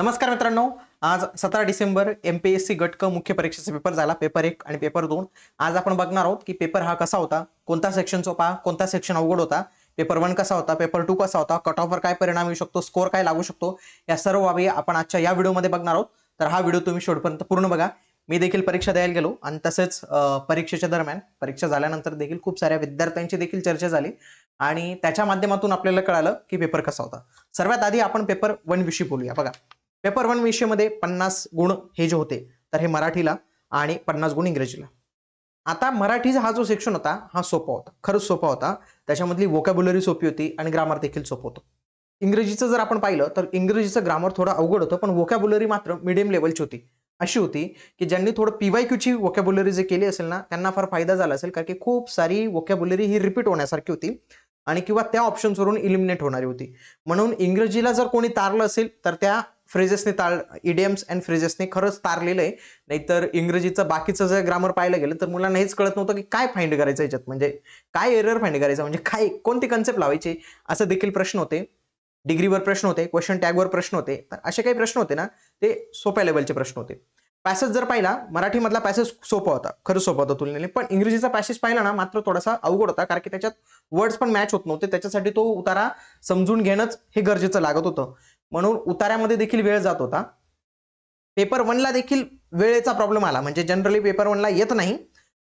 नमस्कार मित्रांनो. आज सतरा December M P S C गट क मुख्य परीक्षेचा पेपर झाला पेपर एक आणि पेपर दोन. आज आपण बघणार आहोत की पेपर हा कसा होता कोणता सेक्शन सोपा कोणता सेक्शन अवघड होता पेपर वन कसा होता पेपर टू कसा होता कट ऑफवर काय परिणाम येऊ शकतो स्कोर काय लागू शकतो या सर्व बाबी आपण आजच्या या व्हिडिओमध्ये बघणार आहोत. तर हा व्हिडिओ तुम्ही शेवटपर्यंत पूर्ण बघा. मी देखील परीक्षा द्यायला गेलो आणि तसेच परीक्षेच्या दरम्यान परीक्षा झाल्यानंतर देखील खूप साऱ्या विद्यार्थ्यांची देखील चर्चा झाली. आणि त्याच्या माध्यमातून आपल्याला कळालं की पेपर कसा होता. सर्वात आधी आपण पेपर वन विषयी बोलूया बघा. पेपर वन विषयमध्ये पन्नास गुण हे जे होते तर हे मराठीला आणि पन्नास गुण इंग्रजीला. आता मराठीचा हा जो सेक्शन होता हा सोपा होता खरंच सोपा होता. त्याच्यामधली वोकॅब्युलरी सोपी होती आणि ग्रामर देखील सोपं होतं. इंग्रजीचं जर आपण पाहिलं तर इंग्रजीचं ग्रामर थोडं अवघड होतं पण वोकॅब्युलरी मात्र मिडियम लेवलची होती. अशी होती की ज्यांनी थोडं पीवाय क्यूची वोकॅब्युलरी जे केली असेल ना त्यांना फार फायदा झाला असेल कारण की खूप सारी वोकॅब्युलरी ही रिपीट होण्यासारखी होती आणि किंवा त्या ऑप्शन्सवरून इलिमिनेट होणारी होती. म्हणून इंग्रजीला जर कोणी तारलं असेल तर त्या फ्रेजेसने ताळ इडियम्स अँड फ्रेजेसने खरंच तारलेलं आहे. नाहीतर इंग्रजीचं बाकीचं जर ग्रामर पाहायला गेलं तर मुलांना हेच कळत नव्हतं की काय फाइंड करायचं याच्यात. म्हणजे काय एरर फाइंड करायचं? म्हणजे काय कोणती कन्सेप्ट लावायची? असं देखील प्रश्न होते. डिग्रीवर प्रश्न होते क्वेश्चन टॅगवर प्रश्न होते. तर असे काही प्रश्न होते ना ते सोप्या लेवलचे प्रश्न होते. पॅसेज जर पाहिला मराठीमधला पॅसेज सोपा होता. खरं सोपा होता तुलनेने. पण इंग्रजीचा पॅसेज पाहिला ना मात्र थोडासा अवघड होता कारण की त्याच्यात वर्ड्स पण मॅच होत नव्हते. त्याच्यासाठी तो उतारा समजून घेणंच हे गरजेचं लागत होतं. म्हणून उतार्यामध्ये देखील वेळ जात होता. पेपर वनला देखील वेळेचा प्रॉब्लेम आला. म्हणजे जनरली पेपर वनला येत नाही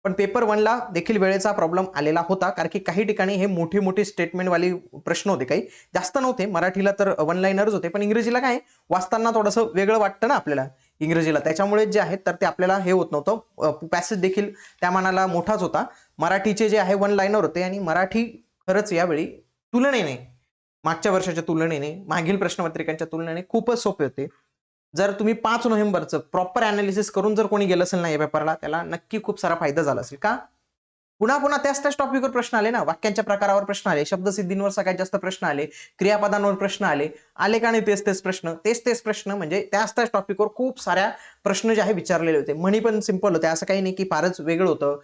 पण पेपर वनला देखील वेळेचा प्रॉब्लेम आलेला होता. कारण की काही ठिकाणी हे मोठी मोठी स्टेटमेंटवाली प्रश्न होते काही. जास्त नव्हते. मराठीला तर वन लाईनरच होते. पण इंग्रजीला काय? वाचताना थोडंसं वेगळं वाटतं ना आपल्याला इंग्रजीला. त्याच्यामुळे जे आहे तर ते आपल्याला हे होत नव्हतं. पॅसेज देखील त्या मानाला मोठाच होता. मराठीचे जे आहे वन लाईनर होते. आणि मराठी खरंच यावेळी तुलनेने मागच्या वर्षाच्या तुलनेने मागील प्रश्नपत्रिकांच्या तुलनेने खूपच सोपे होते. जर तुम्ही पाच नोव्हेंबरचं प्रॉपर अनालिसिस करून जर कोणी गेलं असेल ना या पेपरला त्याला नक्की खूप सारा फायदा झाला असेल. का? पुन्हा पुन्हा त्याच त्याच टॉपिकवर प्रश्न आले ना. वाक्यांच्या प्रकारावर प्रश्न आले शब्दसिद्धींवर सगळ्यात जास्त प्रश्न आले क्रियापदांवर प्रश्न आले आले का नाही तेच तेच प्रश्न तेच तेच प्रश्न म्हणजे त्याच त्याच टॉपिकवर खूप साऱ्या प्रश्न जे आहे विचारलेले होते. म्हणी पण सिंपल होते. असं काही नाही की फारच वेगळं होतं.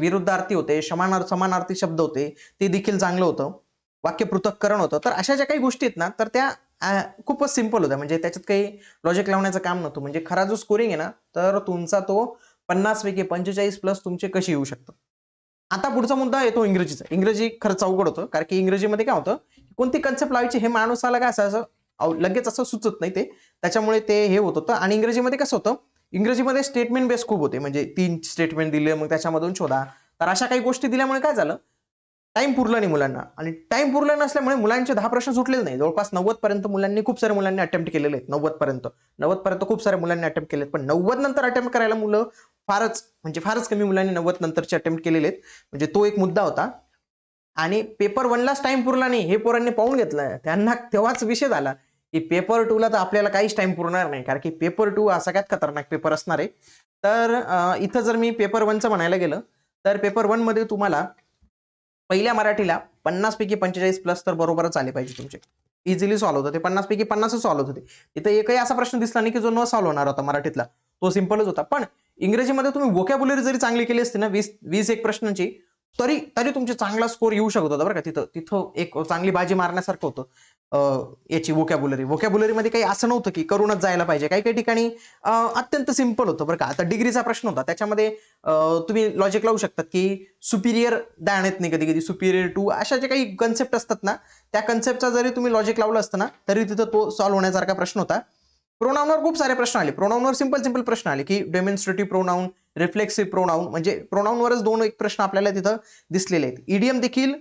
विरुद्धार्थी होते समानार्थी समानार्थी शब्द होते. ते देखील चांगलं होतं. वाक्य पृथक्करण होतं. तर अशा ज्या काही गोष्टी आहेत ना तर त्या खूपच सिंपल होत्या. म्हणजे त्याच्यात काही लॉजिक लावण्याचं काम नव्हतं. म्हणजे खरा जो स्कोरिंग आहे ना तर तुमचा तो पन्नास पैकी पंचेचाळीस प्लस तुमचे कशी येऊ शकतं? आता पुढचा मुद्दा येतो इंग्रजीचा. इंग्रजी खरंच अवघड होतं. कारण की इंग्रजीमध्ये काय होतं कोणती कन्सेप्ट लावायची हे माणूसाला काय असं असं लगेच असं सुचत नाही ते. त्याच्यामुळे ते हे होत होतं. आणि इंग्रजीमध्ये कसं होतं इंग्रजीमध्ये स्टेटमेंट बेस खूप होते. म्हणजे तीन स्टेटमेंट दिले मग त्याच्यामधून शोधा. तर अशा काही गोष्टी दिल्यामुळे काय झालं टाइम पुरला नाही मुलांना. आणि टाइम पुरला नसल्यामुळे मुलांचे दहा प्रश्न सुटलेले नाही. जवळपास नव्वद पर्यंत मुलांनी खूप साऱ्या मुलांनी अटेम्प्ट केलेले आहेत. नव्वद पर्यंत. नव्वद पर्यंत खूप साऱ्या मुलांनी अटेम्प्ट केलेत. पण नव्वद नंतर अटेम्प्ट करायला मुलं फारच म्हणजे फारच कमी मुलांनी नव्वद नंतरचे अटेम्प्ट केलेले आहेत. म्हणजे तो एक मुद्दा होता. आणि पेपर वनलाच टाइम पुरला नाही हे पोरांनी पाहून घेतलं. त्यांना तेव्हाच विषय झाला की पेपर टूला तर आपल्याला काहीच टाइम पुरणार नाही. कारण की पेपर टू हा सगळ्यात खतरनाक पेपर असणार आहे. तर इथं जर मी पेपर वनचं म्हणायला गेलं तर पेपर वनमध्ये तुम्हाला पहिल्या मराठीला पन्नास पैकी पंचेचाळीस प्लस तर बरोबरच आले पाहिजे तुमचे. इझिली सॉल्व्ह होते पन्नास पैकी पन्नासच सॉल्व्ह होते इथं एकही असा प्रश्न दिसला नाही की जो न सॉल्व्ह होणार होता मराठीतला. तो सिम्पलच होता. पण इंग्रजीमध्ये तुम्ही वोकॅब्युलरी जरी चांगली केली असती ना वीस वीस एक प्रश्नांची तरी तरी तुमचे चांगला स्कोर येऊ शकत होता बरं का. तिथं तिथं एक चांगली बाजी मारण्यासारखं होतं. याची वोकॅब्युलरी वोकॅब्युलरीमध्ये काही असं नव्हतं की करूनच जायला पाहिजे. काही काही ठिकाणी अत्यंत सिंपल होतं बरं का. आता डिग्रीचा प्रश्न होता. त्याच्यामध्ये तुम्ही लॉजिक लावू शकतात की सुपिरियर द्याण येत नाही कधी कधी सुपिरियर टू अशा जे काही कन्सेप्ट असतात ना त्या कन्सेप्टचा जरी तुम्ही लॉजिक लावलं असतं ना तरी तिथं तो सॉल्व्ह होण्यासारखा प्रश्न होता. प्रोनाऊनवर खूप सारे प्रश्न आले. प्रोनाऊनवर सिंपल सिंपल प्रश्न आले की डेमॉन्स्ट्रेटिव्ह प्रोनाऊन रिफ्लेक्सिव्ह प्रोनाऊन म्हणजे प्रोनाऊनवरच दोन एक प्रश्न आपल्याला तिथं दिसलेले आहेत. ईडीएम देखील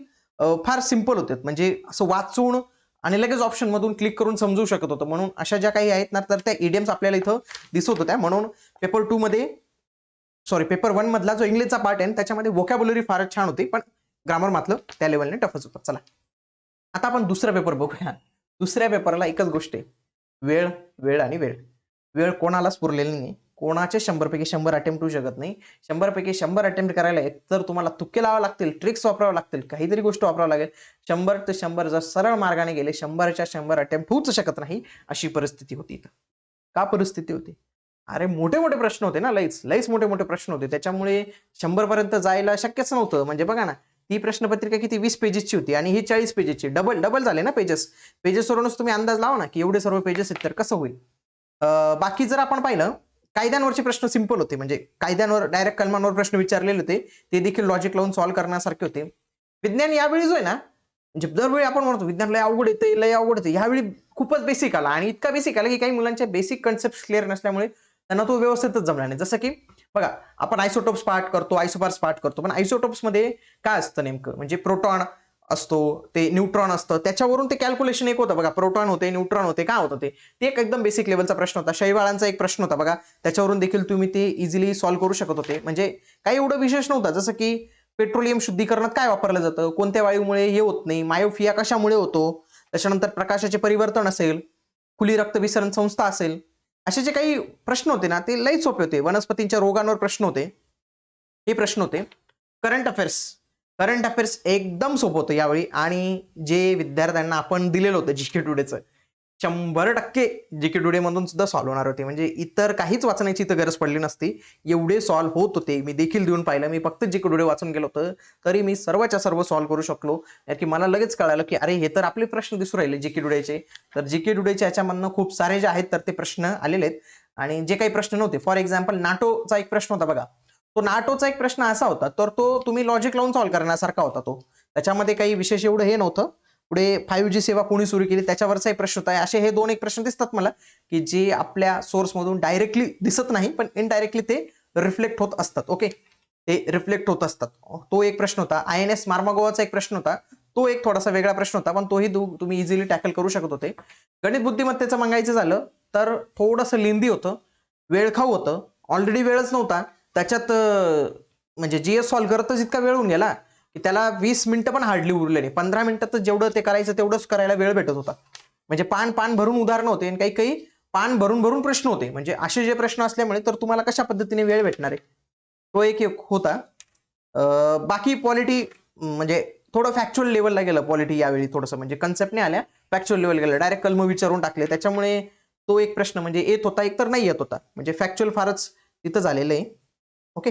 फार सिंपल होते. म्हणजे असं वाचून आणि लगेच ऑप्शन मधून क्लिक करून समजू शकत होतं. म्हणून अशा ज्या काही आहेत ना तर त्या ईडीएम्स आपल्याला इथं दिसत होत्या. म्हणून पेपर टू मध्ये सॉरी पेपर वन मधला जो इंग्लिशचा पार्ट आहे त्याच्यामध्ये वोकॅबुलरी फारच छान होती. पण ग्रामर मात्र त्या लेवलने टफच होतं. चला. आता आपण दुसरा पेपर बघूया. दुसऱ्या पेपरला एकच गोष्ट आहे. वेळ वेळ आणि वेळ. वेळ कोणालाच पुरलेली नाही. कोणाचे शंभरपैकी शंभर अटेम्प्ट होऊ शकत नाही. शंभरपैकी शंभर अटेम्प्ट करायला तर तुम्हाला तुक्के लावा लागतील ट्रिक्स वापरावं लागतील काहीतरी गोष्ट वापरावं लागेल. शंभर ते शंभर जर सरळ मार्गाने गेले शंभरच्या शंभर अटेम्प्ट होऊच शकत नाही अशी परिस्थिती होती इथं. का परिस्थिती होती? अरे मोठे मोठे प्रश्न होते ना लईच लईच मोठे मोठे प्रश्न होते. त्याच्यामुळे शंभरपर्यंत जायला शक्यच नव्हतं. म्हणजे बघा ना ती प्रश्नपत्रिका किती वीस पेजेसची होती आणि ही चाळीस पेजेसची डबल डबल झाले ना पेजेस पेजेसवरूनच तुम्ही अंदाज लावा ना की एवढे सर्व पेजेस आहेत तर कसं होईल? बाकी जर आपण पाहिलं कायद्यांवरचे प्रश्न सिंपल होते. म्हणजे कायद्यांवर डायरेक्ट कलमांवर प्रश्न विचारलेले होते. ते देखील लॉजिक लावून सॉल्व्ह करण्यासारखे होते. विज्ञान यावेळी जो आहे ना? म्हणजे दरवेळी आपण म्हणतो विज्ञान लय अवघड येते लय अवघड येते यावेळी खूपच बेसिक आला. आणि इतका बेसिक आला की काही मुलांच्या बेसिक कन्सेप्ट क्लिअर नसल्यामुळे त्यांना तो व्यवस्थितच जमला नाही. जसं की बघा आपण आयसोटोप्स पार्ट करतो आयसोपार्स पार्ट करतो. पण आयसोटोप्समध्ये काय असतं नेमकं? म्हणजे प्रोटॉन असतो ते न्यूट्रॉन असतं. त्याच्यावरून ते कॅल्क्युलेशन एक होतं बघा. प्रोटॉन होते न्यूट्रॉन होते काय होतं ते? ते एक एकदम बेसिक लेवलचा प्रश्न होता. शैवाळांचा एक प्रश्न होता बघा. त्याच्यावरून देखील तुम्ही ते इझिली सॉल्व्ह करू शकत होते. म्हणजे काही एवढं विशेष नव्हतं. जसं की पेट्रोलियम शुद्धीकरणात काय वापरलं जातं? कोणत्या वायूमुळे हे होत नाही? मायोफिया कशामुळे होतो? त्याच्यानंतर प्रकाशाचे परिवर्तन असेल खुली रक्तविसरण संस्था असेल असे जे काही प्रश्न होते ना ते लई सोपे होते. वनस्पतींच्या रोगांवर प्रश्न होते. हे प्रश्न होते. करंट अफेअर्स करंट अफेअर्स एकदम सोपं होतं यावेळी. आणि जे विद्यार्थ्यांना आपण दिलेलं होतं जी के टुडेचं शंभर टक्के जी के टुडेमधून सुद्धा सॉल्व्ह होणार होते. म्हणजे इतर काहीच वाचण्याची इथं गरज पडली नसती. एवढे सॉल्व्ह होत होते. मी देखील देऊन पाहिलं. मी फक्त जी के टुडे वाचून गेलो होतं. तरी मी सर्वच्या सर्व सॉल्व्ह करू शकलो. की मला लगेच कळालं की अरे हे तर आपले प्रश्न दिसू राहिले जी के टुडेचे तर जी के टुडेच्या याच्यामधनं खूप सारे जे आहेत तर ते प्रश्न आलेले आहेत. आणि जे काही प्रश्न नव्हते. फॉर एक्झाम्पल नाटोचा एक प्रश्न होता बघा. तो नाटोचा एक प्रश्न असा होता तर तो तुम्ही लॉजिक लावून सॉल्व्ह करण्यासारखा होता तो. त्याच्यामध्ये काही विशेष एवढं हे नव्हतं. पुढे फाईव्ह जी सेवा कोणी सुरू केली त्याच्यावरचा एक प्रश्न होता. असे हे दोन एक प्रश्न दिसतात मला की जे आपल्या सोर्समधून डायरेक्टली दिसत नाही पण इनडायरेक्टली ते रिफ्लेक्ट होत असतात. ओके ते रिफ्लेक्ट होत असतात. तो एक प्रश्न होता. आय एन एस मार्मागोवाचा एक प्रश्न होता. तो एक थोडासा वेगळा प्रश्न होता पण तोही तुम्ही इझिली टॅकल करू शकत होते. गणित बुद्धिमत्तेचं मागायचं झालं तर थोडंसं लेंदी होतं वेळखाऊ होतं. ऑलरेडी वेळच नव्हता. त्याच्यात म्हणजे जी एस सॉल्व्ह करतच इतका वेळ होऊन गेला की त्याला वीस मिनिटं पण हार्डली उरले नाही. पंधरा मिनिटातच जेवढं ते करायचं तेवढंच करायला वेळ भेटत होता. म्हणजे पान पान भरून उदाहरणं होते आणि काही काही पान भरून भरून प्रश्न होते. म्हणजे असे जे प्रश्न असल्यामुळे तर तुम्हाला कशा पद्धतीने वेळ भेटणार आहे? तो एक एक होता. बाकी पॉलिटी म्हणजे थोडं फॅक्च्युअल लेवलला गेलं पॉलिटी यावेळी थोडंसं. म्हणजे कन्सेप्ट नाही आल्या फॅक्च्युअल लेवल गेलं. डायरेक्ट कलम विचारून टाकले. त्याच्यामुळे तो एक प्रश्न म्हणजे येत होता एक तर नाही येत होता. म्हणजे फॅक्च्युअल फारच तिथं झालेलं आहे. ओके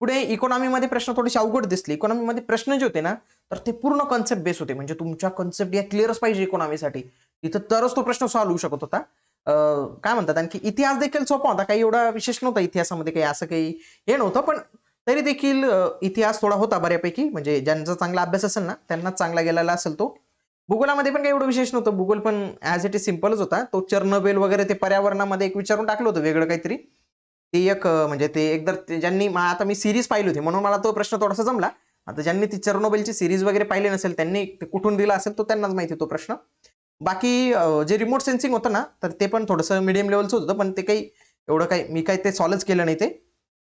पुढे इकॉनॉमीमध्ये प्रश्न थोडेसे अवघड दिसले. इकॉनॉमीमध्ये प्रश्न जे होते ना तर ते पूर्ण कन्सेप्ट बेस होते. म्हणजे तुमच्या कन्सेप्ट या क्लिअरच पाहिजे इकॉनॉमीसाठी तिथं तरच तो प्रश्न सॉल्व्ह होऊ शकत होता. काय म्हणतात आणखी इतिहास देखील सोपा होता. काही एवढा विशेष नव्हता इतिहासामध्ये काही असं काही हे नव्हतं. पण तरी देखील इतिहास थोडा होता बऱ्यापैकी. म्हणजे ज्यांचा चांगला अभ्यास असेल ना त्यांना चांगला गेलेला असेल तो. भूगोलामध्ये पण काही एवढं विशेष नव्हतं. भूगोल पण ॲज इट इज सिम्पलच होता. तो चर्नबेल वगैरे ते पर्यावरणामध्ये एक विचारून टाकलं होतं वेगळं काहीतरी. ते एक म्हणजे ते एकदा ज्यांनी आता मी सिरीज पाहिली होती म्हणून मला तो प्रश्न थोडासा जमला. आता ज्यांनी ती चर्नोबेलची सिरीज वगैरे पाहिली नसेल त्यांनी कुठून दिला असेल तो त्यांनाच माहिती तो प्रश्न. बाकी जे रिमोट सेन्सिंग होतं ना तर ते पण थोडंसं मिडियम लेवलचं होतं पण ते काही एवढं काही मी काही ते सॉल्वच केलं नाही ते.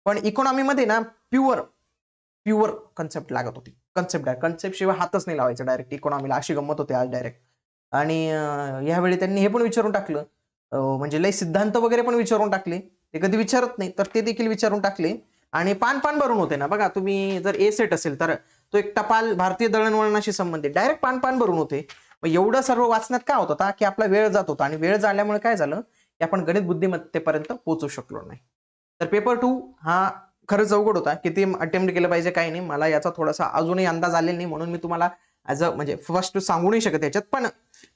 पण इकॉनॉमीमध्ये ना प्युअर प्युअर कन्सेप्ट लागत होती. कन्सेप्ट कन्सेप्ट शिवाय हातच नाही लावायचं डायरेक्ट इकॉनॉमीला अशी गंमत होते आज डायरेक्ट आणि यावेळी त्यांनी हे पण विचारून टाकलं. म्हणजे लय सिद्धांत वगैरे पण विचारून टाकले. ते कधी विचारत नाही तर ते देखील विचारून टाकले. आणि पान पान भरून होते ना. बघा तुम्ही जर ए सेट असेल तर तो एक टपाल भारतीय दळणवळणाशी संबंधित. डायरेक्ट पान पान भरून होते. मग एवढं सर्व वाचण्यात काय होत होता? की आपला वेळ जात होता. आणि वेळ झाल्यामुळे काय झालं? की आपण गणित बुद्धिमत्तेपर्यंत पोहोचू शकलो नाही. तर पेपर टू हा खरंच अवघड होता. किती अटेम्प्ट केलं पाहिजे काही नाही. मला याचा थोडासा अजूनही अंदाज आलेला नाही. म्हणून मी तुम्हाला ॲज अ म्हणजे फर्स्ट सांगू नाही शकत याच्यात पण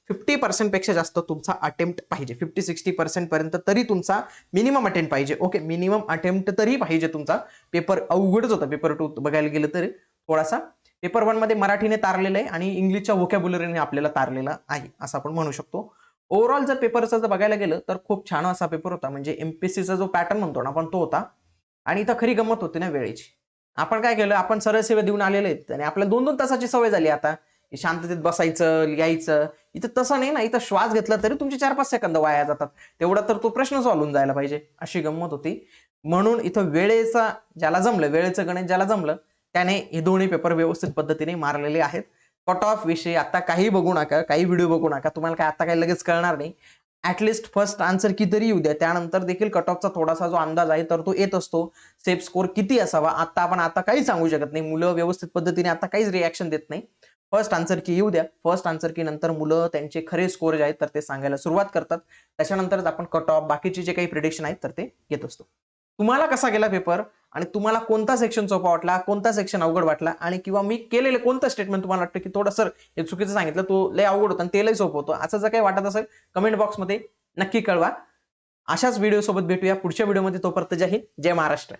फिफ्टी पर्सेंटपेक्षा जास्त तुमचा अटेम्प्ट पाहिजे. फिफ्टी सिक्स्टी पर्सेंट पर्यंत तरी तुमचा मिनिमम अटेम्प्ट पाहिजे. ओके मिनिमम अटेम्प्ट तरी पाहिजे तुमचा. पेपर अवघडच होता. पेपर टू बघायला गेलं तरी थोडासा. पेपर वनमध्ये मराठीने तारलेलं आहे आणि इंग्लिशच्या वोकॅब्युलरीने आपल्याला तारलेला आहे असं आपण म्हणू शकतो. ओव्हरऑल जर पेपरचं जर बघायला गेलं तर खूप छान असा पेपर होता. म्हणजे एमपीसीचा जो पॅटर्न म्हणतो ना आपण तो होता. आणि इथं खरी गंमत होती ना वेळेची. आपण काय केलं? आपण सरळ सेवा देऊन आलेले आहेत. आणि आपल्याला दोन दोन तासाची सवय झाली आता. शांततेत बसायचं लिहायचं. इथं तसं नाही ना इथं श्वास घेतला तरी तुमचे चार पाच सेकंद वाया जातात. तेवढा तर तो प्रश्न सॉल्व्ह होऊन जायला पाहिजे अशी गंमत होती. म्हणून इथं वेळेचा ज्याला जमलं वेळेचं गणित ज्याला जमलं त्याने हे दोन्ही पेपर व्यवस्थित पद्धतीने मारलेले आहेत. कट ऑफ विषय आता काही बघू नका काही व्हिडिओ बघू नका. तुम्हाला काय आता काही लगेच कळणार नाही. ऍटलिस्ट फर्स्ट आन्सर की येऊ द्या. त्यानंतर देखील कट ऑफचा थोडासा जो अंदाज आहे तर तो येत असतो. सेफ स्कोर किती असावा? आता आपण आता काही सांगू शकत नाही. मुलं व्यवस्थित पद्धतीने आता काहीच रिॲक्शन देत नाही. फर्स्ट आन्सर की येऊ द्या. फर्स्ट आन्सर की नंतर मुलं त्यांचे खरे स्कोर जे आहेत तर ते सांगायला सुरुवात करतात. त्याच्यानंतरच आपण कट ऑफ बाकीचे जे काही प्रिडिक्शन आहेत तर ते घेत असतो. तुम्हाला कसा गेला पेपर आणि तुम्हाला कोणता सेक्शन सोपा वाटला कोणता सेक्शन अवघड वाटला आणि किंवा मी केलेलं कोणतं स्टेटमेंट तुम्हाला वाटतं की थोडं सर हे चुकीचं सांगितलं तो लय अवघड होतं आणि ते लय सोपं होतं. असं जर काही वाटत असेल कमेंट बॉक्समध्ये नक्की कळवा. अशाच व्हिडिओ सोबत भेटूया पुढच्या व्हिडिओमध्ये तोपर्यंत जय हिंद जय महाराष्ट्र.